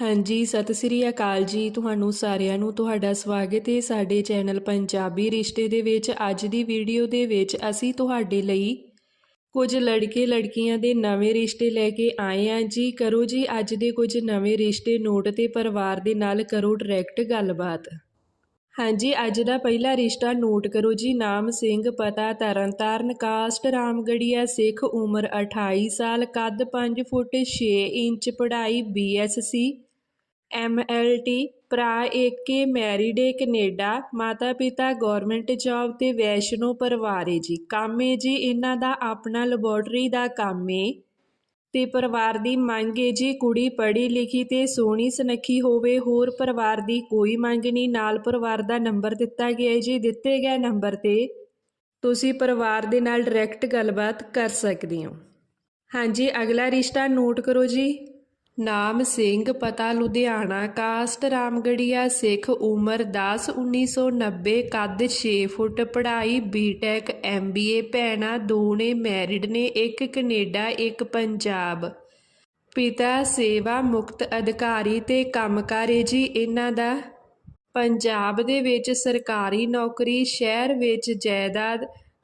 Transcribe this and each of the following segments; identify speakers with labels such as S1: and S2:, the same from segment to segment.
S1: ਹਾਂਜੀ, ਸਤਿ ਸ੍ਰੀ ਅਕਾਲ ਜੀ ਤੁਹਾਨੂੰ ਸਾਰਿਆਂ ਨੂੰ, ਤੁਹਾਡਾ ਸਵਾਗਤ ਹੈ ਸਾਡੇ ਚੈਨਲ ਪੰਜਾਬੀ ਰਿਸ਼ਤੇ ਦੇ ਵਿੱਚ। ਅੱਜ ਦੀ ਵੀਡੀਓ ਦੇ ਵਿੱਚ ਅਸੀਂ ਤੁਹਾਡੇ ਲਈ ਕੁਝ ਲੜਕੇ ਲੜਕੀਆਂ ਦੇ ਨਵੇਂ ਰਿਸ਼ਤੇ ਲੈ ਕੇ ਆਏ ਹਾਂ ਜੀ। ਕਰੋ ਜੀ ਅੱਜ ਦੇ ਕੁਝ ਨਵੇਂ ਰਿਸ਼ਤੇ ਨੋਟ ਤੇ ਪਰਿਵਾਰ ਦੇ ਨਾਲ ਕਰੋ ਡਾਇਰੈਕਟ ਗੱਲਬਾਤ। ਹਾਂਜੀ, ਅੱਜ ਦਾ ਪਹਿਲਾ ਰਿਸ਼ਤਾ ਨੋਟ ਕਰੋ ਜੀ। ਨਾਮ ਸਿੰਘ, ਪਤਾ ਤਰਨਤਾਰਨ, ਕਾਸਟ ਰਾਮਗੜੀਆ, ਸਿੱਖ ਉਮਰ 28 ਸਾਲ, ਕੱਦ 5 ਫੁੱਟ 6 ਇੰਚ, ਪੜ੍ਹਾਈ ਬੀਐਸਸੀ ਐਮਐਲਟੀ ਭਰਾ ਏਕੇ ਮੈਰਿਡ ਏ ਕਨੇਡਾ ਮਾਤਾ ਪਿਤਾ ਗਵਰਨਮੈਂਟ ਜੌਬ ਤੇ ਵੈਸ਼ਨੋ ਪਰਿਵਾਰ ਏ ਜੀ। ਕੰਮ ਏ ਜੀ, ਇਹਨਾਂ ਦਾ ਆਪਣਾ ਲੈਬੋਰਟਰੀ ਦਾ ਕੰਮ ਏ। ਤੇ ਪਰਿਵਾਰ ਦੀ ਮੰਗ ਏ ਜੀ, ਕੁੜੀ ਪੜ੍ਹੀ ਲਿਖੀ ਤੇ ਸੋਹਣੀ ਸੁਨੱਖੀ ਹੋਵੇ, ਹੋਰ ਪਰਿਵਾਰ ਦੀ ਕੋਈ ਮੰਗ ਨਹੀਂ। ਨਾਲ ਪਰਿਵਾਰ ਦਾ ਨੰਬਰ ਦਿੱਤਾ ਗਿਆ ਹੈ ਜੀ, ਦਿੱਤੇ ਗਏ ਨੰਬਰ ਤੇ ਤੁਸੀਂ ਪਰਿਵਾਰ ਦੇ ਨਾਲ ਡਾਇਰੈਕਟ ਗੱਲਬਾਤ ਕਰ ਸਕਦੇ ਹੋ। ਹਾਂਜੀ, ਅਗਲਾ ਰਿਸ਼ਤਾ ਨੋਟ ਕਰੋ ਜੀ। ਨਾਮ ਸਿੰਘ, ਪਤਾ ਲੁਧਿਆਣਾ, ਕਾਸਟ ਰਾਮਗੜੀਆ, ਸਿੱਖ ਉਮਰ 10 1990 ਕੱਦ 6 ਫੁੱਟ, ਪੜ੍ਹਾਈ ਬੀਟੈਕ ਐਮਬੀਏ ਭੈਣਾਂ ਦੋ ਨੇ ਮੈਰਿਡ ਨੇ, ਇੱਕ ਕੈਨੇਡਾ, ਇੱਕ ਪੰਜਾਬ। ਪਿਤਾ ਸੇਵਾ ਮੁਕਤ ਅਧਿਕਾਰੀ ਤੇ ਕੰਮਕਾਰੇ ਜੀ ਇਹਨਾਂ ਦਾ। ਪੰਜਾਬ ਦੇ ਵਿੱਚ ਸਰਕਾਰੀ ਨੌਕਰੀ, ਸ਼ਹਿਰ ਵਿੱਚ ਜਾਇਦਾਦ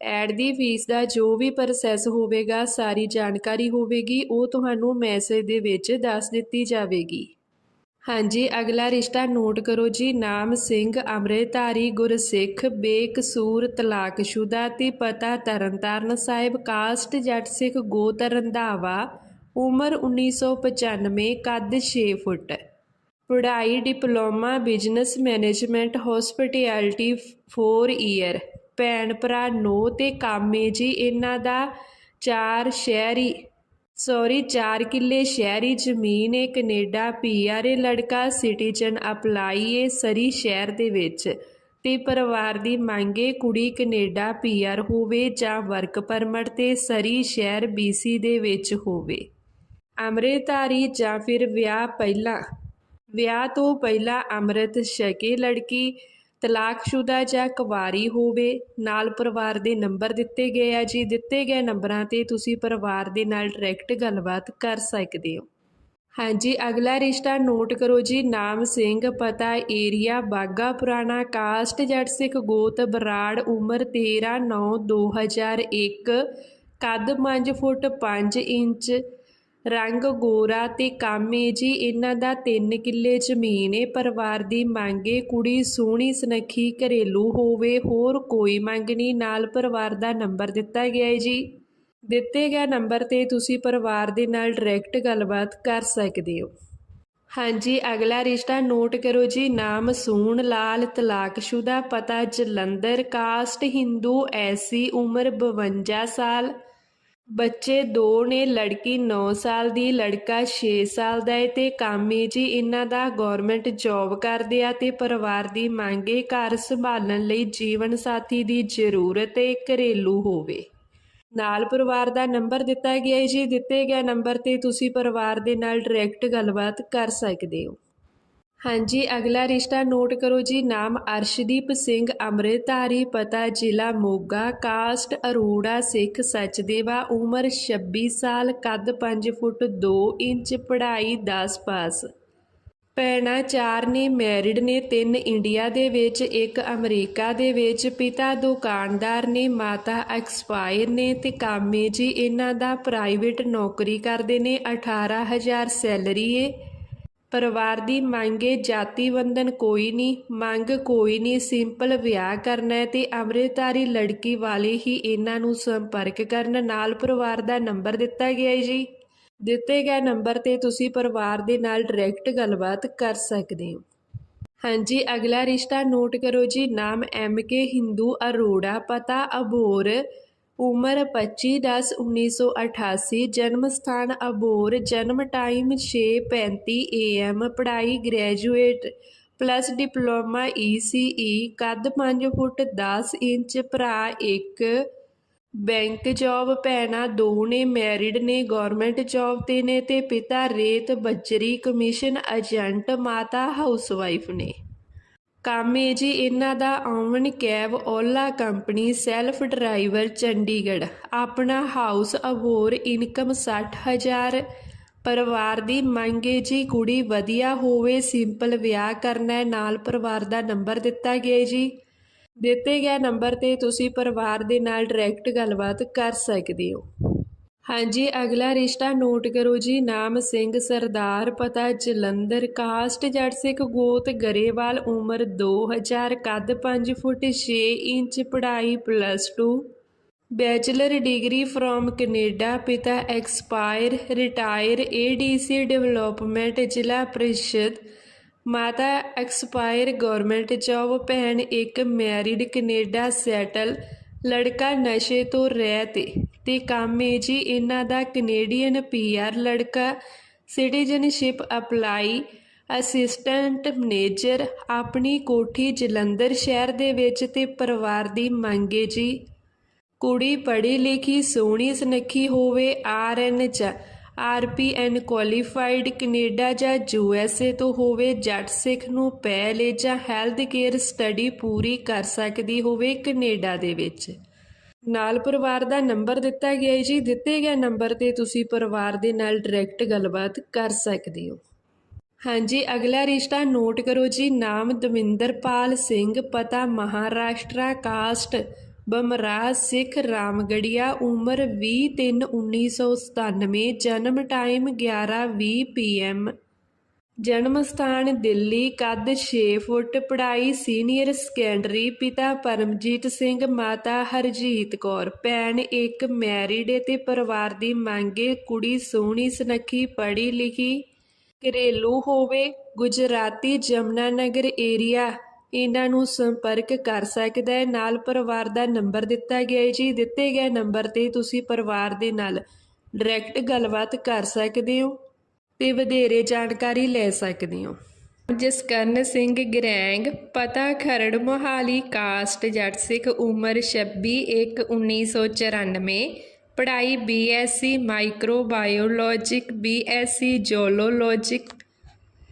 S1: ਐਡ ਦੀ ਫੀਸ ਦਾ ਜੋ ਵੀ ਪ੍ਰੋਸੈਸ ਹੋਵੇਗਾ, ਸਾਰੀ ਜਾਣਕਾਰੀ ਹੋਵੇਗੀ, ਉਹ ਤੁਹਾਨੂੰ ਮੈਸੇਜ ਦੇ ਵਿੱਚ ਦੱਸ ਦਿੱਤੀ ਜਾਵੇਗੀ। ਹਾਂਜੀ, ਅਗਲਾ ਰਿਸ਼ਤਾ ਨੋਟ ਕਰੋ ਜੀ। ਨਾਮ ਸਿੰਘ, ਅੰਮ੍ਰਿਤਧਾਰੀ, ਗੁਰਸਿੱਖ, ਬੇਕਸੂਰ, ਤਲਾਕਸ਼ੁਦਾ ਤੇ ਪਤਾ ਤਰਨਤਾਰਨ ਸਾਹਿਬ, ਕਾਸਟ, ਜੱਟ ਸਿੱਖ ਗੋਤ ਰੰਧਾਵਾ ਉਮਰ 1995 ਕੱਦ 6 ਫੁੱਟ। ਪੜ੍ਹਾਈ, diploma, business management hospitality 4 year ਭੈਣ ਭਰਾ ਨੋ ਤੇ ਕਾਮੇ ਜੀ, ਇਹਨਾਂ ਦਾ ਚਾਰ ਸ਼ਹਿਰੀ ਸੌਰੀ 4 ਕਿੱਲੇ ਸ਼ਹਿਰੀ ਜ਼ਮੀਨ ਏ, ਕੈਨੇਡਾ ਪੀਆਰ ਏ, ਲੜਕਾ ਸਿਟੀਜ਼ਨ ਅਪਲਾਈ ਏ, ਸਰੀ ਸ਼ਹਿਰ ਦੇ ਵਿੱਚ। ਤੇ ਪਰਿਵਾਰ ਦੀ ਮੰਗ ਏ, ਕੁੜੀ ਕੈਨੇਡਾ ਪੀਆਰ ਹੋਵੇ ਜਾਂ ਵਰਕ ਪਰਮਿਟ ਤੇ ਸਰੀ ਸ਼ਹਿਰ ਬੀਸੀ ਦੇ ਵਿੱਚ ਹੋਵੇ। ਅੰਮ੍ਰਿਤਧਾਰੀ ਜਾਂ ਫਿਰ ਵਿਆਹ ਪਹਿਲਾਂ, ਵਿਆਹ ਤੋਂ ਪਹਿਲਾਂ ਅੰਮ੍ਰਿਤ ਛਕੇ ਲੜਕੀ ਤਲਾਕਸ਼ੁਦਾ ਜਾਂ ਕੁਵਾਰੀ ਹੋਵੇ, ਨਾਲ ਪਰਿਵਾਰ ਦੇ ਨੰਬਰ ਦਿੱਤੇ ਗਏ ਆ ਜੀ। ਦਿੱਤੇ ਗਏ ਨੰਬਰਾਂ ਤੇ ਤੁਸੀਂ ਪਰਿਵਾਰ ਦੇ ਨਾਲ ਡਾਇਰੈਕਟ ਗੱਲਬਾਤ ਕਰ ਸਕਦੇ ਹੋ। ਹਾਂਜੀ, ਅਗਲਾ ਰਿਸ਼ਤਾ ਨੋਟ ਕਰੋ ਜੀ। ਨਾਮ ਸਿੰਘ, ਪਤਾ, ਏਰੀਆ ਬਾਗਾ ਪੁਰਾਣਾ, ਕਾਸਟ ਜੱਟ ਸਿੱਖ ਗੋਤ, ਬਰਾੜ, ਉਮਰ 13 9 2001 ਕੱਦ 5 ਫੁੱਟ 5 ਇੰਚ ਰੰਗ, ਗੋਰਾ ਤੇ ਕਾਮੇ ਜੀ, ਇਹਨਾਂ ਦਾ 3 ਕਿੱਲੇ ਜ਼ਮੀਨ ਏ। ਪਰਿਵਾਰ ਦੀ ਮੰਗੇ ਕੁੜੀ ਸੋਹਣੀ ਸੁਨੱਖੀ ਘਰੇਲੂ ਹੋਵੇ, ਹੋਰ ਕੋਈ ਮੰਗ ਨਹੀਂ। ਨਾਲ ਪਰਿਵਾਰ ਦਾ ਨੰਬਰ ਦਿੱਤਾ ਗਿਆ ਹੈ ਜੀ। ਦਿੱਤੇ ਗਏ ਨੰਬਰ ਤੇ ਤੁਸੀਂ ਪਰਿਵਾਰ ਦੇ ਨਾਲ ਡਾਇਰੈਕਟ ਗੱਲਬਾਤ ਕਰ ਸਕਦੇ ਹੋ। ਹਾਂਜੀ, ਅਗਲਾ ਰਿਸ਼ਤਾ ਨੋਟ ਕਰੋ ਜੀ। ਨਾਮ ਸੂਣ, ਲਾਲ, ਤਲਾਕਸ਼ੁਦਾ, ਪਤਾ ਜਲੰਧਰ, ਕਾਸਟ, ਹਿੰਦੂ, ਐਸੀ ਉਮਰ 52 ਸਾਲ। ਬੱਚੇ ਦੋ ਨੇ, ਲੜਕੀ 9 ਸਾਲ ਦੀ, ਲੜਕਾ 6 ਸਾਲ ਦਾ ਹੈ ਤੇ ਕਾਮੀ ਜੀ ਇਹਨਾਂ ਦਾ ਗਵਰਨਮੈਂਟ ਜੌਬ ਕਰਦੇ ਆ ਤੇ ਪਰਿਵਾਰ ਦੀ ਮੰਗ ਮੰਗੇ ਘਰ ਸੰਭਾਲਣ ਲਈ ਜੀਵਨ ਸਾਥੀ ਦੀ ਜ਼ਰੂਰਤ ਹੈ ਘਰੇਲੂ ਹੋਵੇ। ਨਾਲ ਪਰਿਵਾਰ ਦਾ ਨੰਬਰ ਦਿੱਤਾ ਗਿਆ ਹੈ ਜੀ, ਦਿੱਤੇ ਗਏ ਨੰਬਰ ਤੇ ਤੁਸੀਂ ਪਰਿਵਾਰ ਦੇ ਨਾਲ ਡਾਇਰੈਕਟ ਗੱਲਬਾਤ ਕਰ ਸਕਦੇ ਹੋ। ਹਾਂਜੀ, ਅਗਲਾ ਰਿਸ਼ਤਾ ਨੋਟ ਕਰੋ ਜੀ। ਨਾਮ ਅਰਸ਼ਦੀਪ ਸਿੰਘ, ਅੰਮ੍ਰਿਤਧਾਰੀ, ਪਤਾ ਜ਼ਿਲ੍ਹਾ ਮੋਗਾ। ਕਾਸਟ ਅਰੋੜਾ ਸਿੱਖ ਸਚਦੇਵਾ, ਉਮਰ 26 ਸਾਲ, ਕੱਦ 5 ਫੁੱਟ 2 ਇੰਚ, ਪੜ੍ਹਾਈ 10 ਪਾਸ। ਭੈਣਾਂ ਚਾਰ ਨੇ ਮੈਰਿਡ ਨੇ, ਤਿੰਨ ਇੰਡੀਆ ਦੇ ਵਿੱਚ, ਇੱਕ ਅਮਰੀਕਾ ਦੇ ਵਿੱਚ। ਪਿਤਾ ਦੁਕਾਨਦਾਰ ਨੇ, ਮਾਤਾ ਐਕਸਪਾਇਰ ਨੇ ਤੇ ਕਾਮੇ ਜੀ, ਇਹਨਾਂ ਦਾ ਪ੍ਰਾਈਵੇਟ ਨੌਕਰੀ ਕਰਦੇ ਨੇ। 18000 ਸੈਲਰੀ ਏ। ਪਰਿਵਾਰ ਦੀ ਮੰਗੇ ਜਾਤੀ ਬੰਧਨ ਕੋਈ ਨਹੀਂ ਮੰਗ ਕੋਈ ਨਹੀਂ ਸਿੰਪਲ ਵਿਆਹ ਕਰਨਾ ਹੈ ਤੇ ਅੰਮ੍ਰਿਤਧਾਰੀ ਲੜਕੀ ਵਾਲੇ ਹੀ ਇਹਨਾਂ ਨੂੰ ਸੰਪਰਕ ਕਰਨ। ਨਾਲ ਪਰਿਵਾਰ ਦਾ ਨੰਬਰ ਦਿੱਤਾ ਗਿਆ ਹੈ ਜੀ। ਦਿੱਤੇ ਗਏ ਨੰਬਰ ਤੇ ਤੁਸੀਂ ਪਰਿਵਾਰ ਦੇ ਨਾਲ ਡਾਇਰੈਕਟ ਗੱਲਬਾਤ ਕਰ ਸਕਦੇ ਹੋ। ਹਾਂਜੀ, ਅਗਲਾ ਰਿਸ਼ਤਾ ਨੋਟ ਕਰੋ ਜੀ। ਨਾਮ ਐਮ ਕੇ ਹਿੰਦੂ ਅਰੋੜਾ, ਪਤਾ ਅਬੋਰ ਉਮਰ 25/10/1988 ਜਨਮ ਸਥਾਨ ਅਬੋਰ, ਜਨਮ ਟਾਈਮ 6:35 AM ਪੜ੍ਹਾਈ ਗ੍ਰੈਜੂਏਟ ਪਲੱਸ ਡਿਪਲੋਮਾ ਈਸੀਈ ਕੱਦ 5 ਫੁੱਟ 10 ਇੰਚ, ਭਰਾ 1 ਬੈਂਕ ਜੌਬ ਭੈਣਾਂ ਦੋ ਨੇ, ਮੈਰਿਡ ਨੇ ਗਵਰਨਮੈਂਟ ਜੌਬ ਤੇ ਨੇ ਤੇ ਪਿਤਾ ਰੇਤ ਬੱਜਰੀ ਕਮਿਸ਼ਨ ਏਜੰਟ, ਮਾਤਾ ਹਾਊਸਵਾਈਫ ਨੇ। ਕੰਮ ਹੈ ਜੀ, ਇਹਨਾਂ ਦਾ own cab Ola company self driver Chandigarh. ਆਪਣਾ ਹਾਊਸ ਅਬੋਰ ਇਨਕਮ 60000 ਪਰਿਵਾਰ ਦੀ ਮੰਗ ਹੈ ਜੀ, ਕੁੜੀ ਵਧੀਆ ਹੋਵੇ, ਸਿੰਪਲ ਵਿਆਹ ਕਰਨਾ ਨਾਲ ਪਰਿਵਾਰ ਦਾ ਨੰਬਰ ਦਿੱਤਾ ਗਿਆ ਜੀ। ਦਿੱਤੇ ਗਏ ਨੰਬਰ ਤੇ ਤੁਸੀਂ ਪਰਿਵਾਰ ਦੇ ਨਾਲ ਡਾਇਰੈਕਟ ਗੱਲਬਾਤ ਕਰ ਸਕਦੇ ਹੋ। ਹਾਂਜੀ, ਅਗਲਾ ਰਿਸ਼ਤਾ ਨੋਟ ਕਰੋ ਜੀ। ਨਾਮ ਸਿੰਘ, ਸਰਦਾਰ, ਪਤਾ ਜਲੰਧਰ। ਕਾਸਟ ਜੱਟ ਸਿੱਖ ਗੋਤ ਗਰੇਵਾਲ, ਉਮਰ 2000 ਕੱਦ 5 ਫੁੱਟ 6 ਇੰਚ, ਪੜ੍ਹਾਈ plus 2 bachelor degree from Canada. ਪਿਤਾ ਐਕਸਪਾਇਰ ਰਿਟਾਇਰ ਏਡੀਸੀ ਡਿਵੈਲਪਮੈਂਟ ਜ਼ਿਲ੍ਹਾ ਪ੍ਰੀਸ਼ਦ। ਮਾਤਾ ਐਕਸਪਾਇਰ ਗਵਰਨਮੈਂਟ ਜੌਬ ਭੈਣ ਇੱਕ ਮੈਰਿਡ ਕੈਨੇਡਾ ਸੈਟਲ ਲੜਕਾ ਨਸ਼ੇ ਤੋਂ ਰਹਿਤ ਏ ਤੇ ਕੰਮ ਏ ਜੀ ਇਹਨਾਂ ਦਾ ਕੈਨੇਡੀਅਨ ਪੀਆਰ ਲੜਕਾ, ਸਿਟੀਜ਼ਨਸ਼ਿਪ ਅਪਲਾਈ ਅਸਿਸਟੈਂਟ ਮੈਨੇਜਰ ਆਪਣੀ ਕੋਠੀ ਜਲੰਧਰ ਸ਼ਹਿਰ ਦੇ ਵਿੱਚ ਤੇ ਪਰਿਵਾਰ ਦੀ ਮੰਗ ਏ ਜੀ। ਕੁੜੀ ਪੜ੍ਹੀ ਲਿਖੀ ਸੋਹਣੀ ਸੁਨੱਖੀ ਹੋਵੇ ਆਰਐਨ ਚ। ਆਰਪੀਐਨ ਕੁਆਲੀਫਾਈਡ ਕੈਨੇਡਾ ਜਾਂ ਯੂਐਸਏ ਤੋਂ ਹੋਵੇ, ਜੱਟ ਸਿੱਖ ਨੂੰ ਪਹਿਲੇ ਜਾਂ ਹੈਲਥ ਕੇਅਰ ਸਟੱਡੀ ਪੂਰੀ ਕਰ ਸਕਦੀ ਹੋਵੇ ਕੈਨੇਡਾ ਦੇ ਵਿੱਚ। ਨਾਲ ਪਰਿਵਾਰ ਦਾ ਨੰਬਰ ਦਿੱਤਾ ਗਿਆ ਹੈ ਜੀ। ਦਿੱਤੇ ਗਏ ਨੰਬਰ ਤੇ ਤੁਸੀਂ ਪਰਿਵਾਰ ਦੇ ਨਾਲ ਡਾਇਰੈਕਟ ਗੱਲਬਾਤ ਕਰ ਸਕਦੇ ਹੋ। ਹਾਂਜੀ, ਅਗਲਾ ਰਿਸ਼ਤਾ ਨੋਟ ਕਰੋ ਜੀ। ਨਾਮ ਦਵਿੰਦਰਪਾਲ ਸਿੰਘ, ਪਤਾ ਮਹਾਰਾਸ਼ਟਰਾ, ਕਾਸਟ ਬਮਰਾਹ ਸਿੱਖ ਰਾਮਗੜੀਆ ਉਮਰ 20/3/1997 ਜਨਮ ਟਾਈਮ 11:20 ਪੀਐਮ ਜਨਮ ਸਥਾਨ ਦਿੱਲੀ, ਕੱਦ 6 ਫੁੱਟ, ਪੜ੍ਹਾਈ ਸੀਨੀਅਰ ਸੈਕੰਡਰੀ ਪਿਤਾ ਪਰਮਜੀਤ ਸਿੰਘ, ਮਾਤਾ ਹਰਜੀਤ ਕੌਰ। ਭੈਣ ਇੱਕ ਮੈਰਿਡ ਏ ਤੇ ਪਰਿਵਾਰ ਦੀ ਮੰਗੇ ਕੁੜੀ ਸੋਹਣੀ, ਸੁਨੱਖੀ ਪੜ੍ਹੀ ਲਿਖੀ ਘਰੇਲੂ ਹੋਵੇ। ਗੁਜਰਾਤੀ ਜਮਨਾ ਨਗਰ ਏਰੀਆ ਇਹਨਾਂ ਨੂੰ ਸੰਪਰਕ ਕਰ ਸਕਦਾ ਹੈ। ਨਾਲ ਪਰਿਵਾਰ ਦਾ ਨੰਬਰ ਦਿੱਤਾ ਗਿਆ ਹੈ ਜੀ। ਦਿੱਤੇ ਗਏ ਨੰਬਰ ਤੇ ਤੁਸੀਂ ਪਰਿਵਾਰ ਦੇ ਨਾਲ ਡਾਇਰੈਕਟ ਗੱਲਬਾਤ ਕਰ ਸਕਦੇ ਹੋ ਤੇ ਵਧੇਰੇ ਜਾਣਕਾਰੀ ਲੈ ਸਕਦੇ ਹੋ। ਜਸਕਰਨ ਸਿੰਘ ਗਰੈਂਗ, ਪਤਾ ਖਰੜ ਮੋਹਾਲੀ, ਕਾਸਟ ਜੱਟ ਸਿੱਖ ਉਮਰ 26 1 1994 ਪੜ੍ਹਾਈ BSc microbiologic BSc zoologic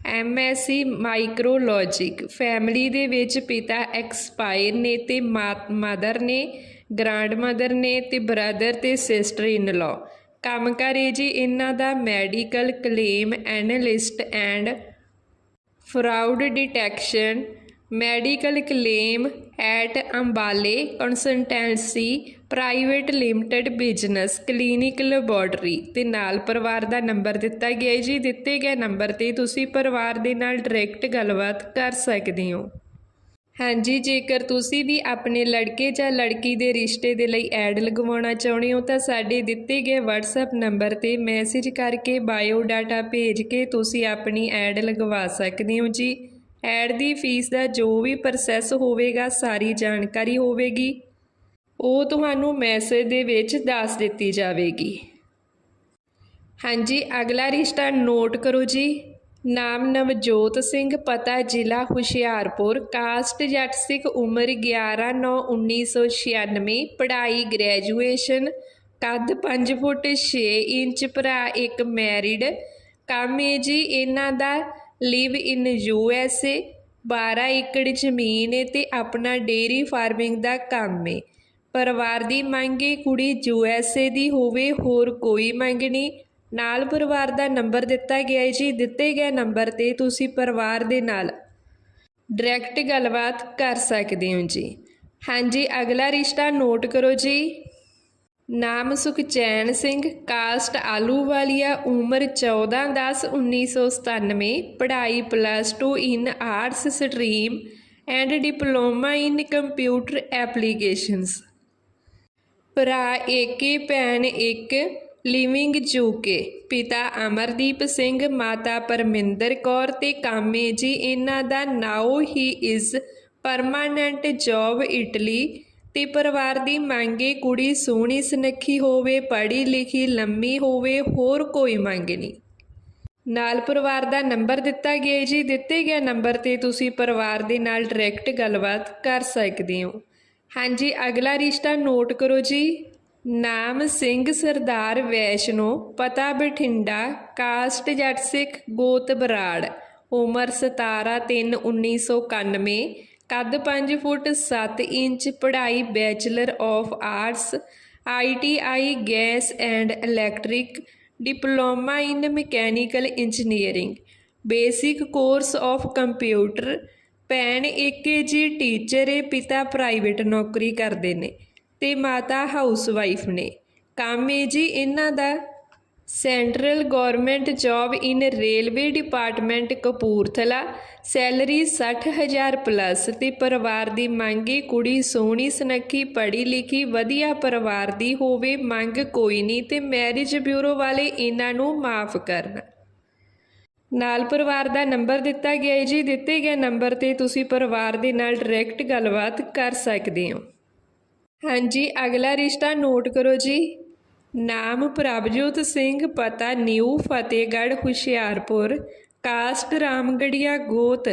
S1: MSc micrologic family ਦੇ ਵਿੱਚ ਪਿਤਾ ਐਕਸਪਾਇਰ ਨੇ ਤੇ ਮਦਰ ਨੇ, ਗ੍ਰਾਂਡ ਮਦਰ ਨੇ ਤੇ ਬ੍ਰਦਰ ਤੇ ਸਿਸਟਰ ਇਨ ਲਾ। ਕੰਮ ਕਰੇ ਜੀ ਇਹਨਾਂ ਦਾ medical claim analyst and fraud detection medical claim at ਅੰਬਾਲੇ consultancy private limited business clinic laboratory ਤੇ ਨਾਲ ਪਰਿਵਾਰ ਦਾ ਨੰਬਰ ਦਿੱਤਾ ਗਿਆ ਹੈ ਜੀ। ਦਿੱਤੇ ਗਏ ਨੰਬਰ ਤੇ ਤੁਸੀਂ ਪਰਿਵਾਰ ਦੇ ਨਾਲ ਡਾਇਰੈਕਟ ਗੱਲਬਾਤ ਕਰ ਸਕਦੇ ਹੋ। ਹਾਂਜੀ, ਜੇਕਰ ਤੁਸੀਂ ਵੀ ਆਪਣੇ ਲੜਕੇ ਜਾਂ ਲੜਕੀ ਦੇ ਰਿਸ਼ਤੇ ਦੇ ਲਈ ਐਡ ਲਗਵਾਉਣਾ ਚਾਹੁੰਦੇ ਹੋ, ਤਾਂ ਸਾਡੇ ਦਿੱਤੇ ਗਏ WhatsApp ਨੰਬਰ ਤੇ ਮੈਸੇਜ ਕਰਕੇ ਬਾਇਓ ਡਾਟਾ ਭੇਜ ਕੇ ਤੁਸੀਂ ਆਪਣੀ ਐਡ ਲਗਵਾ ਸਕਦੇ ਹੋ ਜੀ। ਐਡ ਦੀ ਫੀਸ ਦਾ ਜੋ ਵੀ ਪ੍ਰੋਸੈਸ ਹੋਵੇਗਾ, ਸਾਰੀ ਜਾਣਕਾਰੀ ਹੋਵੇਗੀ। ਉਹ ਤੁਹਾਨੂੰ ਮੈਸੇਜ ਦੇ ਵਿੱਚ ਦੱਸ ਦਿੱਤੀ ਜਾਵੇਗੀ। ਹਾਂਜੀ, ਅਗਲਾ ਰਿਸ਼ਤਾ ਨੋਟ ਕਰੋ ਜੀ। ਨਾਮ ਨਵਜੋਤ ਸਿੰਘ, ਪਤਾ ਜ਼ਿਲ੍ਹਾ ਹੁਸ਼ਿਆਰਪੁਰ ਕਾਸਟ ਜੱਟ ਸਿੱਖ, ਉਮਰ 11/9/1996 ਪੜ੍ਹਾਈ ਗ੍ਰੈਜੂਏਸ਼ਨ ਕੱਦ 5 ਫੁੱਟ 6 ਇੰਚ, ਭਰਾ ਇੱਕ ਮੈਰਿਡ ਕੰਮ ਹੈ ਜੀ, ਇਹਨਾਂ ਦਾ ਲਿਵ ਇਨ ਯੂ ਐੱਸ ਏ। 12 ਏਕੜ ਜ਼ਮੀਨ ਹੈ ਤੇ ਆਪਣਾ ਡੇਰੀ ਫਾਰਮਿੰਗ ਦਾ ਕੰਮ ਹੈ ਪਰਿਵਾਰ ਦੀ ਮੰਗ ਹੈ ਕੁੜੀ ਯੂ ਐੱਸ ਏ ਦੀ ਹੋਵੇ, ਹੋਰ ਕੋਈ ਮੰਗ ਨਹੀਂ। ਨਾਲ ਪਰਿਵਾਰ ਦਾ ਨੰਬਰ ਦਿੱਤਾ ਗਿਆ ਹੈ ਜੀ। ਦਿੱਤੇ ਗਏ ਨੰਬਰ ਤੇ ਤੁਸੀਂ ਪਰਿਵਾਰ ਦੇ ਨਾਲ ਡਾਇਰੈਕਟ ਗੱਲਬਾਤ ਕਰ ਸਕਦੇ ਹੋ ਜੀ। ਹਾਂਜੀ, ਅਗਲਾ ਰਿਸ਼ਤਾ ਨੋਟ ਕਰੋ ਜੀ। ਨਾਮ ਸੁਖਚੈਨ ਸਿੰਘ, ਕਾਸਟ ਆਲੂਵਾਲੀਆ ਉਮਰ 14/10/1997 ਪੜ੍ਹਾਈ plus 2 in arts stream and diploma in computer applications ਭਰਾ ਏਕੇ, ਭੈਣ ਇੱਕ ਲਿਵਿੰਗ ਜੂਕੇ ਪਿਤਾ ਅਮਰਦੀਪ ਸਿੰਘ, ਮਾਤਾ ਪਰਮਿੰਦਰ ਕੌਰ ਤੇ ਕਾਮੇ ਜੀ, ਇਹਨਾਂ ਦਾ now he is permanent job Italy ਤੇ ਪਰਿਵਾਰ ਦੀ ਮੰਗੇ ਕੁੜੀ ਸੋਹਣੀ ਸੁਨੱਖੀ ਹੋਵੇ, ਪੜ੍ਹੀ ਲਿਖੀ ਲੰਮੀ ਹੋਵੇ, ਹੋਰ ਕੋਈ ਮੰਗ ਨਹੀਂ। ਨਾਲ ਪਰਿਵਾਰ ਦਾ ਨੰਬਰ ਦਿੱਤਾ ਗਿਆ ਜੀ। ਦਿੱਤੇ ਗਏ ਨੰਬਰ ਤੇ ਤੁਸੀਂ ਪਰਿਵਾਰ ਦੇ ਨਾਲ ਡਾਇਰੈਕਟ ਗੱਲਬਾਤ ਕਰ ਸਕਦੇ ਹੋ। ਹਾਂਜੀ, ਅਗਲਾ ਰਿਸ਼ਤਾ ਨੋਟ ਕਰੋ ਜੀ। ਨਾਮ ਸਿੰਘ ਸਰਦਾਰ ਵੈਸ਼ਨੋ, ਪਤਾ ਬਠਿੰਡਾ, ਕਾਸਟ ਜੱਟ ਸਿੱਖ, ਗੋਤ ਬਰਾੜ, ਉਮਰ 17 3 1991 ਕੱਦ 5 ਫੁੱਟ 7 ਇੰਚ, ਪੜ੍ਹਾਈ bachelor of arts ITI gas and electric, diploma in mechanical engineering. Basic course of computer. ਭੈਣ ਏਕੇ ਜੀ ਟੀਚਰ ਏ, ਪਿਤਾ ਪ੍ਰਾਈਵੇਟ ਨੌਕਰੀ ਕਰਦੇ ਨੇ ਤੇ ਮਾਤਾ ਹਾਊਸ ਵਾਈਫ ਨੇ। ਕੰਮ ਏ ਜੀ ਇਹਨਾਂ ਦਾ। Central government job in railway department Kapurthala. Salary 60000 plus ਤੇ ਪਰਿਵਾਰ ਦੀ ਮੰਗੇ, ਕੁੜੀ ਸੋਹਣੀ, ਸੁਨੱਖੀ ਪੜ੍ਹੀ ਲਿਖੀ ਵਧੀਆ ਪਰਿਵਾਰ ਦੀ ਹੋਵੇ, ਮੰਗ ਕੋਈ ਨਹੀਂ ਤੇ ਮੈਰਿਜ ਬਿਊਰੋ ਵਾਲੇ ਇਹਨਾਂ ਨੂੰ ਮਾਫ ਕਰਨ। ਨਾਲ ਪਰਿਵਾਰ ਦਾ ਨੰਬਰ ਦਿੱਤਾ ਗਿਆ ਹੈ ਜੀ। ਦਿੱਤੇ ਗਏ ਨੰਬਰ ਤੇ ਤੁਸੀਂ ਪਰਿਵਾਰ ਦੇ ਨਾਲ ਡਾਇਰੈਕਟ ਗੱਲਬਾਤ ਕਰ ਸਕਦੇ ਹੋ। ਹਾਂਜੀ, ਅਗਲਾ ਰਿਸ਼ਤਾ ਨੋਟ ਕਰੋ ਜੀ। ਨਾਮ ਪ੍ਰਭਜੋਤ ਸਿੰਘ, ਪਤਾ ਨਿਊ ਫਤਿਹਗੜ੍ਹ ਹੁਸ਼ਿਆਰਪੁਰ, ਕਾਸਟ ਰਾਮਗੜੀਆ ਗੋਤ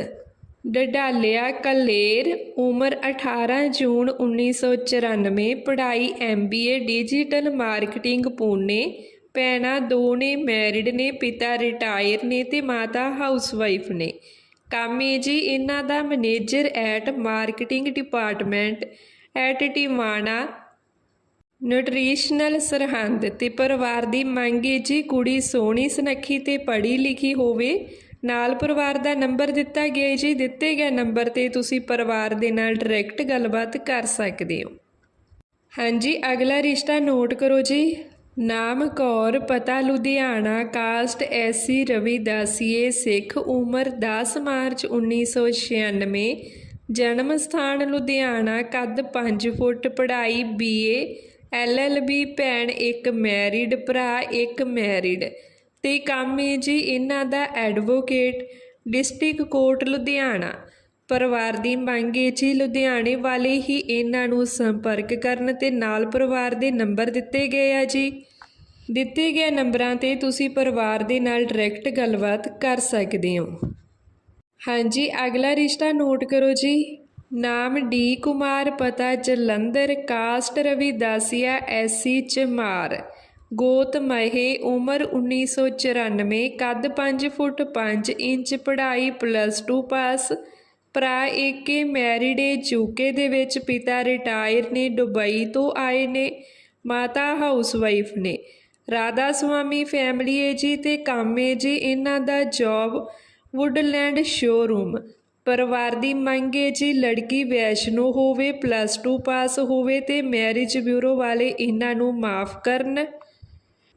S1: ਡਡਾਲਿਆ ਕਲੇਰ, ਉਮਰ 18 ਜੂਨ 1994 ਪੜ੍ਹਾਈ ਐਮਬੀਏ ਡਿਜੀਟਲ ਮਾਰਕੀਟਿੰਗ, ਪੂਨੇ, ਭੈਣਾਂ ਦੋ ਨੇ ਮੈਰਿਡ ਨੇ, ਪਿਤਾ ਰਿਟਾਇਰ ਨੇ ਤੇ ਮਾਤਾ ਹਾਊਸਵਾਈਫ ਨੇ। ਕੰਮ ਏ ਜੀ, ਇਹਨਾਂ ਦਾ manager at marketing department, at Tiwana nutritional Sirhind ਤੇ ਪਰਿਵਾਰ ਦੀ ਮੰਗ ਏ ਜੀ, ਕੁੜੀ ਸੋਹਣੀ, ਸੁਨੱਖੀ ਤੇ ਪੜ੍ਹੀ ਲਿਖੀ ਹੋਵੇ। ਨਾਲ ਪਰਿਵਾਰ ਦਾ ਨੰਬਰ ਦਿੱਤਾ ਗਿਆ ਜੀ। ਦਿੱਤੇ ਗਏ ਨੰਬਰ ਤੇ ਤੁਸੀਂ ਪਰਿਵਾਰ ਦੇ ਨਾਲ ਡਾਇਰੈਕਟ ਗੱਲਬਾਤ ਕਰ ਸਕਦੇ ਹੋ। ਹਾਂਜੀ, ਅਗਲਾ ਰਿਸ਼ਤਾ ਨੋਟ ਕਰੋ ਜੀ। ਨਾਮ ਕੌਰ, ਪਤਾ ਲੁਧਿਆਣਾ ਕਾਸਟ ਐਸੀ ਰਵਿਦਾਸੀਏ ਸਿੱਖ ਉਮਰ 10 ਮਾਰਚ 1996 ਜਨਮ ਸਥਾਨ ਲੁਧਿਆਣਾ, ਕੱਦ 5 ਫੁੱਟ, ਪੜ੍ਹਾਈ ਬੀਏ ਐਲਐਲਬੀ ਭੈਣ ਇੱਕ ਮੈਰਿਡ ਭਰਾ, ਇੱਕ ਮੈਰਿਡ। ਤੇ ਕੰਮ ਹੈ ਜੀ ਇਹਨਾਂ ਦਾ ਐਡਵੋਕੇਟ, ਡਿਸਟ੍ਰਿਕਟ ਕੋਰਟ, ਲੁਧਿਆਣਾ। ਪਰਿਵਾਰ ਦੀ ਮੰਗ ਹੈ ਜੀ, ਲੁਧਿਆਣੇ ਵਾਲੇ ਹੀ ਇਹਨਾਂ ਨੂੰ ਸੰਪਰਕ ਕਰਨ ਤੇ ਨਾਲ ਪਰਿਵਾਰ ਦੇ ਨੰਬਰ ਦਿੱਤੇ ਗਏ ਆ ਜੀ। ਦਿੱਤੇ ਗਏ ਨੰਬਰਾਂ ਤੇ ਤੁਸੀਂ ਪਰਿਵਾਰ ਦੇ ਨਾਲ ਡਾਇਰੈਕਟ ਗੱਲਬਾਤ ਕਰ ਸਕਦੇ ਹੋ। ਹਾਂਜੀ, ਅਗਲਾ ਰਿਸ਼ਤਾ ਨੋਟ ਕਰੋ ਜੀ। ਨਾਮ ਡੀ ਕੁਮਾਰ, ਪਤਾ ਜਲੰਧਰ, ਕਾਸਟ ਰਵਿਦਾਸੀਆ ਐਸੀ ਚਮਾਰ। ਗੋਤ ਮਹੇ, ਉਮਰ 1994 ਕੱਦ 5 ਫੁੱਟ 5 ਇੰਚ, ਪੜ੍ਹਾਈ ਪਲੱਸ 2 ਪਾਸ ਭਰਾ ਏਕੇ ਮੈਰਿਡ ਏ ਯੂਕੇ ਦੇ ਵਿੱਚ ਪਿਤਾ ਰਿਟਾਇਰ ਨੇ, ਦੁਬਈ ਤੋਂ ਆਏ ਨੇ, ਮਾਤਾ ਹਾਊਸ ਵਾਈਫ ਨੇ। ਰਾਧਾ ਸੁਆਮੀ ਫੈਮਿਲੀ ਏ ਜੀ ਤੇ ਕੰਮ ਏ ਜੀ, ਇਹਨਾਂ ਦਾ ਜੌਬ ਵੁੱਡਲੈਂਡ ਸ਼ੋਰੂਮ ਪਰਿਵਾਰ ਦੀ ਮੰਗ ਹੈ ਜੀ ਲੜਕੀ ਵੈਸ਼ਨੋ ਹੋਵੇ ਪਲੱਸ 2 ਪਾਸ ਹੋਵੇ ਤੇ ਮੈਰਿਜ ਬਿਊਰੋ ਵਾਲੇ ਇਹਨਾਂ ਨੂੰ ਮਾਫ ਕਰਨ।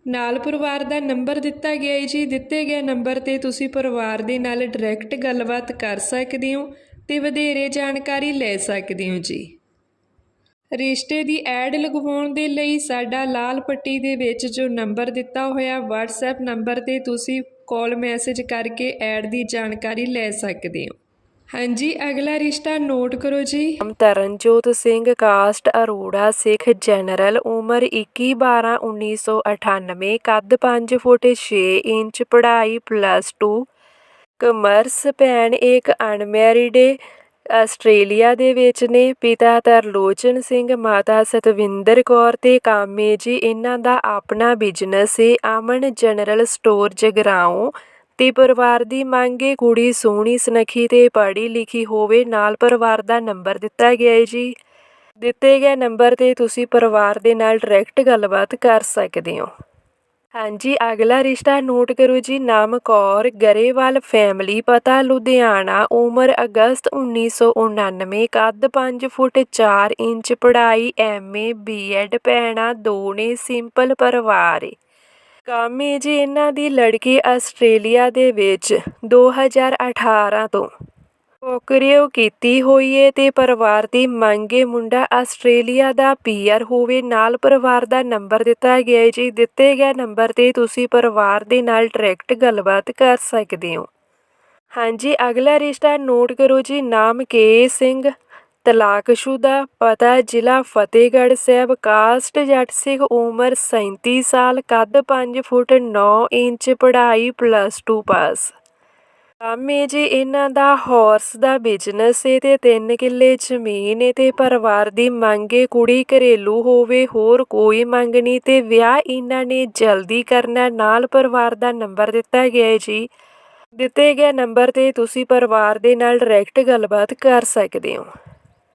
S1: ਨਾਲ ਪਰਿਵਾਰ ਦਾ ਨੰਬਰ ਦਿੱਤਾ ਗਿਆ ਹੈ ਜੀ। ਦਿੱਤੇ ਗਏ ਨੰਬਰ ਤੇ ਤੁਸੀਂ ਪਰਿਵਾਰ ਦੇ ਨਾਲ ਡਾਇਰੈਕਟ ਗੱਲਬਾਤ ਕਰ ਸਕਦੇ ਹੋ ਤੇ ਵਧੇਰੇ ਜਾਣਕਾਰੀ ਲੈ ਸਕਦੇ ਹੋ ਜੀ। ਰਿਸ਼ਤੇ ਦੀ ਐਡ ਲਗਵਾਉਣ ਦੇ ਲਈ ਸਾਡਾ ਲਾਲ ਪੱਟੀ ਦੇ ਵਿੱਚ ਜੋ ਨੰਬਰ ਦਿੱਤਾ ਹੋਇਆ, WhatsApp ਨੰਬਰ ਤੇ ਤੁਸੀਂ ਕਾਲ ਮੈਸੇਜ ਕਰਕੇ ਐਡ ਦੀ ਜਾਣਕਾਰੀ ਲੈ ਸਕਦੇ ਹੋ। ਹਾਂਜੀ, ਅਗਲਾ ਰਿਸ਼ਤਾ ਨੋਟ ਕਰੋ ਜੀ। ਤਰਨਜੋਤ ਸਿੰਘ, ਕਾਸਟ ਅਰੋੜਾ, ਸਿੱਖ ਜਨਰਲ, ਉਮਰ 21 12 1998 ਕੱਦ 5 ਫੁੱਟ 6 ਇੰਚ, ਪੜ੍ਹਾਈ ਪਲੱਸ 2 ਕਮਰਸ ਭੈਣ ਇੱਕ ਅਨਮੈਰਿਡ ਆਸਟ੍ਰੇਲੀਆ ਦੇ ਵਿੱਚ ਨੇ, ਪਿਤਾ ਤਰਲੋਚਨ ਸਿੰਘ, ਮਾਤਾ ਸਤਵਿੰਦਰ ਕੌਰ ਤੇ ਕਾਮੇ ਜੀ, ਇਹਨਾਂ ਦਾ ਆਪਣਾ ਬਿਜ਼ਨਸ ਏ, ਅਮਨ ਜਨਰਲ ਸਟੋਰ ਜਗਰਾਉਂ। ਤੇ ਪਰਿਵਾਰ ਦੀ ਮੰਗ ਮੰਗੇ ਕੁੜੀ ਸੋਹਣੀ, ਸੁਨੱਖੀ ਤੇ ਪੜ੍ਹੀ ਲਿਖੀ ਹੋਵੇ, ਨਾਲ ਪਰਿਵਾਰ ਦਾ ਨੰਬਰ ਦਿੱਤਾ ਗਿਆ ਹੈ ਜੀ। ਦਿੱਤੇ ਗਏ ਨੰਬਰ ਤੇ ਤੁਸੀਂ ਪਰਿਵਾਰ ਦੇ ਨਾਲ ਡਾਇਰੈਕਟ ਗੱਲਬਾਤ ਕਰ ਸਕਦੇ ਹੋ। ਹਾਂਜੀ, ਅਗਲਾ ਰਿਸ਼ਤਾ ਨੋਟ ਕਰੋ ਜੀ, ਨਾਮ ਕੌਰ ਗਰੇਵਾਲ, ਫੈਮਿਲੀ ਪਤਾ, ਲੁਧਿਆਣਾ, ਉਮਰ ਅਗਸਤ 1999 ਕੱਦ 5 ਫੁੱਟ 4 ਇੰਚ, ਪੜ੍ਹਾਈ ਐਮਏ ਬੀਐਡ ਭੈਣਾਂ ਦੋ ਨੇ ਸਿੰਪਲ ਪਰਿਵਾਰ ਏ। ਕੰਮ ਜੀ ਇਹਨਾਂ ਦੀ ਲੜਕੀ ਆਸਟ੍ਰੇਲੀਆ ਦੇ ਵਿੱਚ 2018 ਤੋਂ ਨੌਕਰੀਓ ਕੀਤੀ ਹੋਈ ਏ ਤੇ ਪਰਿਵਾਰ ਦੀ ਮੰਗੇ ਮੁੰਡਾ ਆਸਟ੍ਰੇਲੀਆ ਦਾ ਪੀਆਰ ਹੋਵੇ, ਨਾਲ ਪਰਿਵਾਰ ਦਾ ਨੰਬਰ ਦਿੱਤਾ ਗਿਆ ਹੈ ਜੀ। ਦਿੱਤੇ ਗਏ ਨੰਬਰ ਤੇ ਤੁਸੀਂ ਪਰਿਵਾਰ ਦੇ ਨਾਲ ਡਾਇਰੈਕਟ ਗੱਲਬਾਤ ਕਰ ਸਕਦੇ ਹੋ। ਹਾਂਜੀ, ਅਗਲਾ ਰਿਸ਼ਤਾ ਨੋਟ ਕਰੋ ਜੀ, ਨਾਮ ਕੇ ਸਿੰਘ ਤਲਾਕਸ਼ੁਦਾ ਪਤਾ ਜ਼ਿਲ੍ਹਾ ਫਤਿਹਗੜ੍ਹ ਸਾਹਿਬ, ਕਾਸਟ ਜੱਟ ਸਿੰਘ ਉਮਰ 37 ਸਾਲ, ਕੱਦ 5 ਫੁੱਟ 9 ਇੰਚ, ਪੜ੍ਹਾਈ ਪਲੱਸ 2 ਪਾਸ ਕੰਮ ਏ ਜੀ ਇਹਨਾਂ ਦਾ ਹਾਰਸ ਦਾ ਬਿਜ਼ਨਸ ਏ ਤੇ 3 ਕਿੱਲੇ ਜ਼ਮੀਨ ਏ ਤੇ ਪਰਿਵਾਰ ਦੀ ਮੰਗ ਏ, ਕੁੜੀ ਘਰੇਲੂ ਹੋਵੇ, ਹੋਰ ਕੋਈ ਮੰਗ ਨਹੀਂ ਤੇ ਵਿਆਹ ਇਹਨਾਂ ਨੇ ਜਲਦੀ ਕਰਨਾ, ਨਾਲ ਪਰਿਵਾਰ ਦਾ ਨੰਬਰ ਦਿੱਤਾ ਗਿਆ ਹੈ ਜੀ। ਦਿੱਤੇ ਗਏ ਨੰਬਰ ਤੇ ਤੁਸੀਂ ਪਰਿਵਾਰ ਦੇ ਨਾਲ ਡਾਇਰੈਕਟ ਗੱਲਬਾਤ ਕਰ ਸਕਦੇ ਹੋ।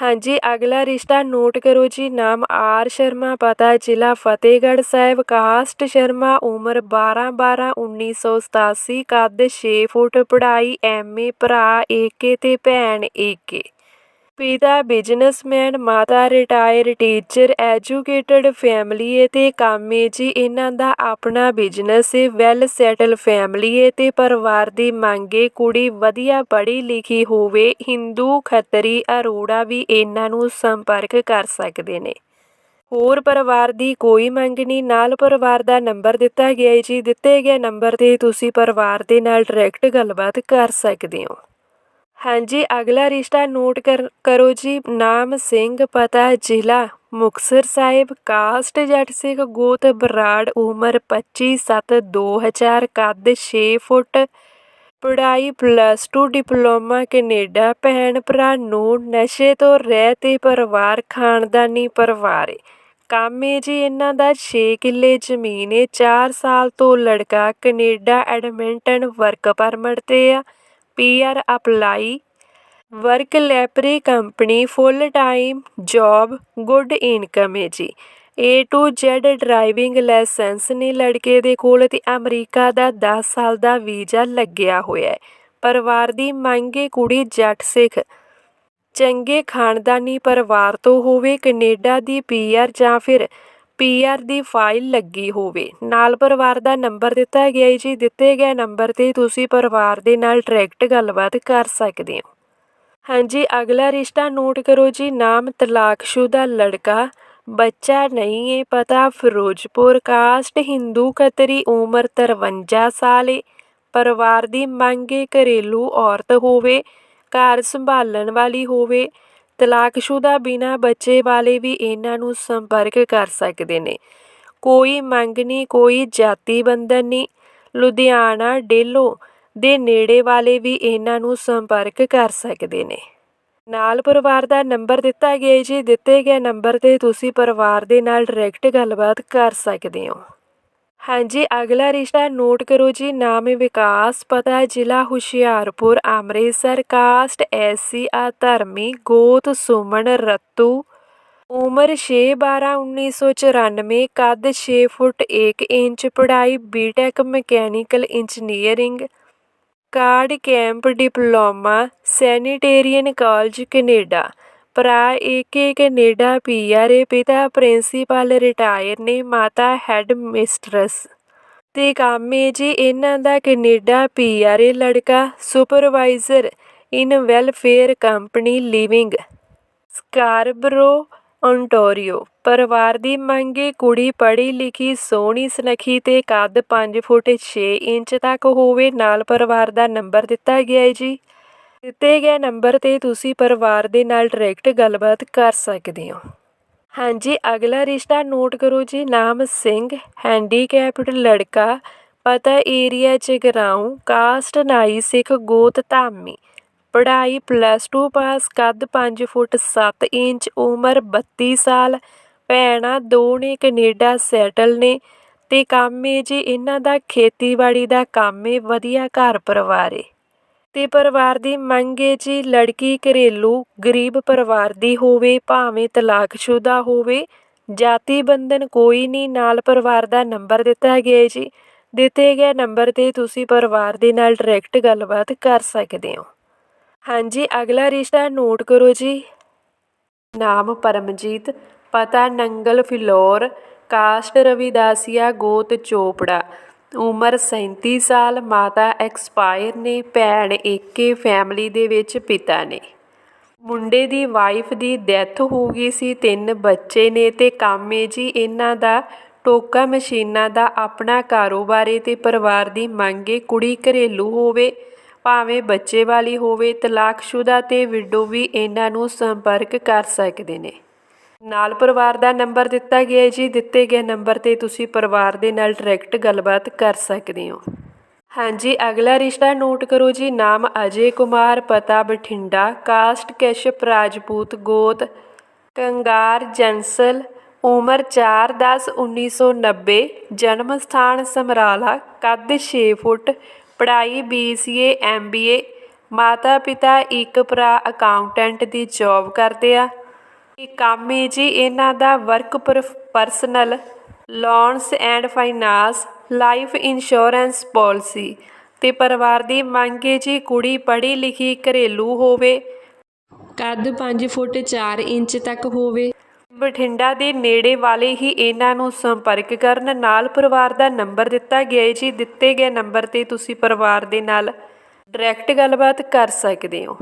S1: ਹਾਂਜੀ, ਅਗਲਾ ਰਿਸ਼ਤਾ ਨੋਟ ਕਰੋ ਜੀ, ਨਾਮ ਆਰ ਸ਼ਰਮਾ, ਪਤਾ ਜ਼ਿਲ੍ਹਾ ਫਤਿਹਗੜ੍ਹ ਸਾਹਿਬ, ਕਾਸਟ ਸ਼ਰਮਾ, ਉਮਰ 12 12 1987 ਕੱਦ 6 ਫੁੱਟ, ਪੜ੍ਹਾਈ ਐਮਏ ਭਰਾ ਏਕੇ ਤੇ ਭੈਣ ਏਕੇ ਪਿਤਾ ਬਿਜ਼ਨਸਮੈਨ, ਮਾਤਾ ਰਿਟਾਇਰ ਟੀਚਰ, ਐਜੂਕੇਟਡ ਫੈਮਿਲੀ ਏ ਤੇ ਕੰਮ ਏ ਜੀ, ਇਹਨਾਂ ਦਾ ਆਪਣਾ ਬਿਜ਼ਨਸ ਏ, ਵੈਲ ਸੈਟਲ ਫੈਮਿਲੀ ਏ ਤੇ ਪਰਿਵਾਰ ਦੀ ਮੰਗੇ ਕੁੜੀ ਵਧੀਆ ਪੜ੍ਹੀ ਲਿਖੀ ਹੋਵੇ, ਹਿੰਦੂ ਖੱਤਰੀ ਅਰੋੜਾ ਵੀ ਇਹਨਾਂ ਨੂੰ ਸੰਪਰਕ ਕਰ ਸਕਦੇ ਨੇ। ਹੋਰ ਪਰਿਵਾਰ ਦੀ ਕੋਈ ਮੰਗ ਨਹੀਂ, ਨਾਲ ਪਰਿਵਾਰ ਦਾ ਨੰਬਰ ਦਿੱਤਾ ਗਿਆ ਹੈ ਜੀ, ਦਿੱਤੇ ਗਏ ਨੰਬਰ ਤੇ ਤੁਸੀਂ ਪਰਿਵਾਰ ਦੇ ਨਾਲ ਡਾਇਰੈਕਟ ਗੱਲਬਾਤ ਕਰ ਸਕਦੇ ਹੋ। ਹਾਂਜੀ, ਅਗਲਾ ਰਿਸ਼ਤਾ ਨੋਟ ਕਰ, ਕਰੋ ਜੀ। ਨਾਮ ਸਿੰਘ, ਪਤਾ ਜ਼ਿਲ੍ਹਾ ਮੁਕਤਸਰ ਸਾਹਿਬ। ਕਾਸਟ ਜੱਟ ਸਿੰਘ ਗੋਤ ਬਰਾੜ, ਉਮਰ 25 7 2000 ਕੱਦ 6 ਫੁੱਟ, ਪੜ੍ਹਾਈ ਪਲੱਸ 2 ਡਿਪਲੋਮਾ ਕੈਨੇਡਾ। ਭੈਣ ਭਰਾ ਨੂੰ ਨਸ਼ੇ ਤੋਂ ਰਹਿ ਤੇ ਪਰਿਵਾਰ, ਖਾਨਦਾਨੀ ਪਰਿਵਾਰ ਏ। ਕੰਮ ਏ ਜੀ ਇਹਨਾਂ ਦਾ 6 ਕਿੱਲੇ ਜ਼ਮੀਨ ਏ। 4 ਸਾਲ ਤੋਂ ਲੜਕਾ ਕੈਨੇਡਾ ਐਡਮਿੰਟਨ ਵਰਕ ਪਰਮਿਟ ਤੇ ਆ। PR apply work ਲੈਪਰੀ company full time job good income ਹੈ ਜੀ। A to Z driving license ਨੇ ਲੜਕੇ ਦੇ ਕੋਲ ਤੇ ਅਮਰੀਕਾ ਦਾ 10 ਸਾਲ ਦਾ ਵੀਜ਼ਾ ਲੱਗਿਆ ਹੋਇਆ ਹੈ। ਪਰਿਵਾਰ ਦੀ ਮੰਗੇ ਕੁੜੀ ਜੱਟ ਸਿੱਖ। ਚੰਗੇ ਖਾਨਦਾਨੀ ਪਰਿਵਾਰ ਤੋਂ ਹੋਵੇ ਕੈਨੇਡਾ ਦੀ ਪੀਆਰ ਜਾਂ ਫਿਰ ਪੀਆਰ ਦੀ ਫਾਈਲ ਲੱਗੀ ਹੋਵੇ। ਨਾਲ ਪਰਿਵਾਰ ਦਾ ਨੰਬਰ ਦਿੱਤਾ ਗਿਆ ਹੈ ਜੀ। ਦਿੱਤੇ ਗਏ ਨੰਬਰ ਤੇ ਤੁਸੀਂ ਪਰਿਵਾਰ ਦੇ ਨਾਲ ਡਾਇਰੈਕਟ ਗੱਲਬਾਤ ਕਰ ਸਕਦੇ ਹੋ। ਹਾਂਜੀ, ਅਗਲਾ ਰਿਸ਼ਤਾ ਨੋਟ ਕਰੋ ਜੀ। ਨਾਮ ਤਲਾਕਸ਼ੁਦਾ ਲੜਕਾ। ਬੱਚਾ ਨਹੀਂ ਹੈ, ਪਤਾ ਫਿਰੋਜ਼ਪੁਰ। ਕਾਸਟ ਹਿੰਦੂ ਖੱਤਰੀ, ਉਮਰ 53 ਸਾਲ ਏ ਪਰਿਵਾਰ ਦੀ ਮੰਗੇ ਘਰੇਲੂ ਔਰਤ ਹੋਵੇ, ਘਰ ਸੰਭਾਲਣ ਵਾਲੀ ਹੋਵੇ। ਤਲਾਕਸ਼ੁਦਾ ਬਿਨਾਂ ਬੱਚੇ ਵਾਲੇ ਵੀ ਇਹਨਾਂ ਨੂੰ ਸੰਪਰਕ ਕਰ ਸਕਦੇ ਨੇ। ਕੋਈ ਮੰਗ ਨਹੀਂ, ਕੋਈ ਜਾਤੀ ਬੰਧਨ ਨਹੀਂ। ਲੁਧਿਆਣਾ, ਡੇਲੋ ਦੇ ਨੇੜੇ ਵਾਲੇ ਵੀ ਇਹਨਾਂ ਨੂੰ ਸੰਪਰਕ ਕਰ ਸਕਦੇ ਨੇ। ਨਾਲ ਪਰਿਵਾਰ ਦਾ ਨੰਬਰ ਦਿੱਤਾ ਗਿਆ ਜੀ। ਦਿੱਤੇ ਗਏ ਨੰਬਰ ਤੇ ਤੁਸੀਂ ਪਰਿਵਾਰ ਦੇ ਨਾਲ ਡਾਇਰੈਕਟ ਗੱਲਬਾਤ ਕਰ ਸਕਦੇ ਹੋ। ਹਾਂਜੀ, ਅਗਲਾ ਰਿਸ਼ਤਾ ਨੋਟ ਕਰੋ ਜੀ, ਨਾਮ ਹੈ ਵਿਕਾਸ, ਪਤਾ ਜ਼ਿਲ੍ਹਾ ਹੁਸ਼ਿਆਰਪੁਰ, ਅੰਮ੍ਰਿਤਸਰ, ਕਾਸਟ ਐਸੀ ਆ ਧਰਮੀ ਗੋਤ, ਸੁਮਨ, ਰਤੂ। ਉਮਰ 6 12 1994 ਕੱਦ 6 ਫੁੱਟ 1 ਇੰਚ, ਪੜ੍ਹਾਈ BTech mechanical engineering card camp, diploma sanitarian college Canada. ਭਰਾ ਏਕੇ ਕੈਨੇਡਾ ਪੀਆਰ ਏ ਪਿਤਾ ਪ੍ਰਿੰਸੀਪਲ ਰਿਟਾਇਰ ਨੇ, ਮਾਤਾ ਹੈੱਡ ਮਿਸਟਰਸ ਤੇ ਕੰਮ ਏ ਜੀ, ਇਹਨਾਂ ਦਾ ਕੈਨੇਡਾ ਪੀਆਰ ਏ ਲੜਕਾ, supervisor in welfare company living, Scarborough Ontario ਪਰਿਵਾਰ ਦੀ ਮੰਗੇ ਕੁੜੀ ਪੜ੍ਹੀ ਲਿਖੀ, ਸੋਹਣੀ, ਸੁਨੱਖੀ ਤੇ ਕੱਦ 5 ਫੁੱਟ 6 ਇੰਚ ਤੱਕ ਹੋਵੇ, ਨਾਲ ਪਰਿਵਾਰ ਦਾ ਨੰਬਰ ਦਿੱਤਾ ਗਿਆ ਹੈ ਜੀ। ਦਿੱਤੇ ਗਏ ਨੰਬਰ ਤੇ ਤੁਸੀਂ ਪਰਿਵਾਰ ਦੇ ਨਾਲ ਡਾਇਰੈਕਟ ਗੱਲਬਾਤ ਕਰ ਸਕਦੇ ਹੋ। ਹਾਂਜੀ, ਅਗਲਾ ਰਿਸ਼ਤਾ ਨੋਟ ਕਰੋ ਜੀ, ਨਾਮ ਸਿੰਘ, ਹੈਂਡੀਕੈਪਡ ਲੜਕਾ, ਪਤਾ ਏਰੀਆ ਜਗਰਾਉਂ, ਕਾਸਟ ਨਾਈ ਸਿੱਖ ਗੋਤ ਧਾਮੀ, ਪੜ੍ਹਾਈ ਪਲੱਸ 2 ਪਾਸ ਕੱਦ 5 ਫੁੱਟ 7 ਇੰਚ, ਉਮਰ 32 ਸਾਲ, ਭੈਣਾਂ ਦੋ ਨੇ ਕੈਨੇਡਾ ਸੈਟਲ ਨੇ ਤੇ ਕੰਮ ਏ ਜੀ ਇਹਨਾਂ ਦਾ ਖੇਤੀਬਾੜੀ ਦਾ ਕੰਮ ਏ, ਵਧੀਆ ਘਰ ਪਰਿਵਾਰ ਏ। ਤੇ ਪਰਿਵਾਰ ਦੀ ਮੰਗ ਹੈ ਜੀ ਲੜਕੀ ਘਰੇਲੂ, ਗਰੀਬ ਪਰਿਵਾਰ ਦੀ ਹੋਵੇ, ਭਾਵੇਂ ਤਲਾਕਸ਼ੁਦਾ ਹੋਵੇ। ਜਾਤੀ ਬੰਧਨ ਕੋਈ ਨਹੀਂ, ਨਾਲ ਪਰਿਵਾਰ ਦਾ ਨੰਬਰ ਦਿੱਤਾ ਗਿਆ ਜੀ। ਦਿੱਤੇ ਗਏ ਨੰਬਰ ਤੇ ਤੁਸੀਂ ਪਰਿਵਾਰ ਦੇ ਨਾਲ ਡਾਇਰੈਕਟ ਗੱਲਬਾਤ ਕਰ ਸਕਦੇ ਹੋ। ਹਾਂਜੀ, ਅਗਲਾ ਰਿਸ਼ਤਾ ਨੋਟ ਕਰੋ ਜੀ। ਨਾਮ ਪਰਮਜੀਤ, ਪਤਾ ਨੰਗਲ ਫਿਲੌਰ, ਕਾਸਟ ਰਵਿਦਾਸੀਆ, ਗੋਤ ਚੋਪੜਾ। ਉਮਰ 37 ਸਾਲ, ਮਾਤਾ ਐਕਸਪਾਇਰ ਨੇ, ਭੈਣ ਏਕੇ ਫੈਮਿਲੀ ਦੇ ਵਿੱਚ ਪਿਤਾ ਨੇ। ਮੁੰਡੇ ਦੀ ਵਾਈਫ ਦੀ ਡੈਥ ਹੋ ਗਈ ਸੀ, ਤਿੰਨ ਬੱਚੇ ਨੇ ਤੇ ਕੰਮ ਏ ਜੀ, ਇਹਨਾਂ ਦਾ ਟੋਕਾ ਮਸ਼ੀਨਾਂ ਦਾ ਆਪਣਾ ਕਾਰੋਬਾਰ ਏ ਤੇ ਪਰਿਵਾਰ ਦੀ ਮੰਗ ਏ, ਕੁੜੀ ਘਰੇਲੂ ਹੋਵੇ, ਭਾਵੇਂ ਬੱਚੇ ਵਾਲੀ ਹੋਵੇ, ਤਲਾਕਸ਼ੁਦਾ ਤੇ ਵਿਡੋ ਵੀ ਇਹਨਾਂ ਨੂੰ ਸੰਪਰਕ ਕਰ ਸਕਦੇ ਨੇ। ਨਾਲ ਪਰਿਵਾਰ ਦਾ ਨੰਬਰ ਦਿੱਤਾ ਗਿਆ ਹੈ ਜੀ। ਦਿੱਤੇ ਗਏ ਨੰਬਰ ਤੇ ਤੁਸੀਂ ਪਰਿਵਾਰ ਦੇ ਨਾਲ ਡਾਇਰੈਕਟ ਗੱਲਬਾਤ ਕਰ ਸਕਦੇ ਹੋ। ਹਾਂਜੀ, ਅਗਲਾ ਰਿਸ਼ਤਾ ਨੋਟ ਕਰੋ ਜੀ। ਨਾਮ ਅਜੇ ਕੁਮਾਰ, ਪਤਾ ਬਠਿੰਡਾ, ਕਾਸਟ ਕੈਸ਼ਪ ਰਾਜਪੂਤ, ਗੋਤ, ਕੰਗਾਰ, ਜੰਸਲ, ਉਮਰ 4/10/1990 ਜਨਮ ਸਥਾਨ ਸਮਰਾਲਾ, ਕੱਦ 6 ਫੁੱਟ, ਪੜ੍ਹਾਈ BCA MBA ਮਾਤਾ ਪਿਤਾ ਇੱਕ ਭਰਾ, ਅਕਾਊਂਟੈਂਟ ਦੀ ਜੌਬ ਕਰਦੇ ਆ। ਇਹ ਕੰਮ ਹੈ ਜੀ ਇਹਨਾਂ ਦਾ work personal loans and finance life insurance policy ਤੇ ਪਰਿਵਾਰ ਦੀ ਮੰਗ ਹੈ ਜੀ ਕੁੜੀ ਪੜ੍ਹੀ ਲਿਖੀ ਘਰੇਲੂ ਹੋਵੇ। ਕੱਦ 5 ਫੁੱਟ 4 ਇੰਚ ਤੱਕ ਹੋਵੇ। ਬਠਿੰਡਾ ਦੇ ਨੇੜੇ ਵਾਲੇ ਹੀ ਇਹਨਾਂ ਨੂੰ ਸੰਪਰਕ ਕਰਨ ਨਾਲ ਪਰਿਵਾਰ ਦਾ ਨੰਬਰ ਦਿੱਤਾ ਗਿਆ ਹੈ ਜੀ। ਦਿੱਤੇ ਗਏ ਨੰਬਰ ਤੇ ਤੁਸੀਂ ਪਰਿਵਾਰ ਦੇ ਨਾਲ ਡਾਇਰੈਕਟ ਗੱਲਬਾਤ ਕਰ ਸਕਦੇ ਹੋ।